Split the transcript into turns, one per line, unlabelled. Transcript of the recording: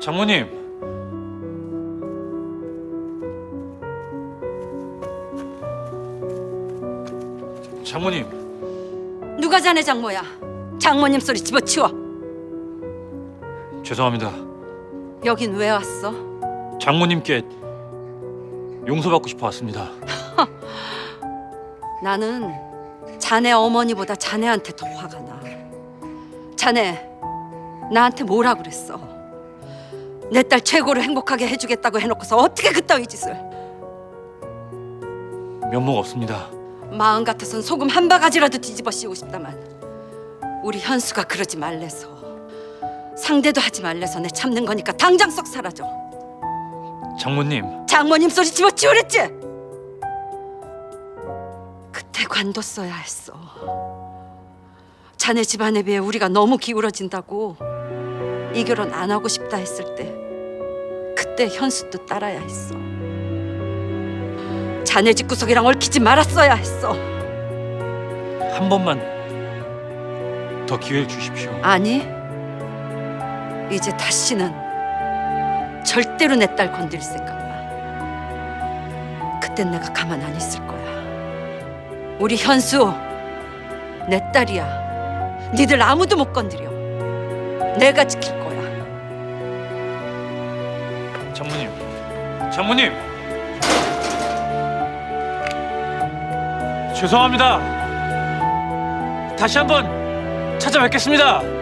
장모님. 장모님,
누가 자네 장모야? 장모님 소리 집어치워.
죄송합니다.
여긴 왜 왔어?
장모님께 용서받고 싶어 왔습니다.
나는 자네 어머니보다 자네한테 더 화가 나. 자네 나한테 뭐라 그랬어? 내 딸 최고로 행복하게 해주겠다고 해놓고서 어떻게 그따위 짓을?
면목 없습니다.
마음 같아선 소금 한 바가지라도 뒤집어 씌우고 싶다만 우리 현수가 그러지 말래서 상대도 하지 말래서 내 참는 거니까 당장 쏙 사라져.
장모님,
장모님 소리 집어치우랬지? 그때 관뒀어야 했어. 자네 집안에 비해 우리가 너무 기울어진다고 이 결혼 안 하고 싶다 했을 때 그때 현수 뜻 따라야 했어. 자네 집 구석이랑 얽히지 말았어야 했어.
한 번만 더 기회를 주십시오.
아니, 이제 다시는 절대로 내 딸 건드릴 생각 마. 그땐 내가 가만 안 있을 거야. 우리 현수 내 딸이야. 니들 아무도 못 건드려. 내가 지킬 거야.
장모님, 장모님. 죄송합니다. 다시 한번 찾아뵙겠습니다.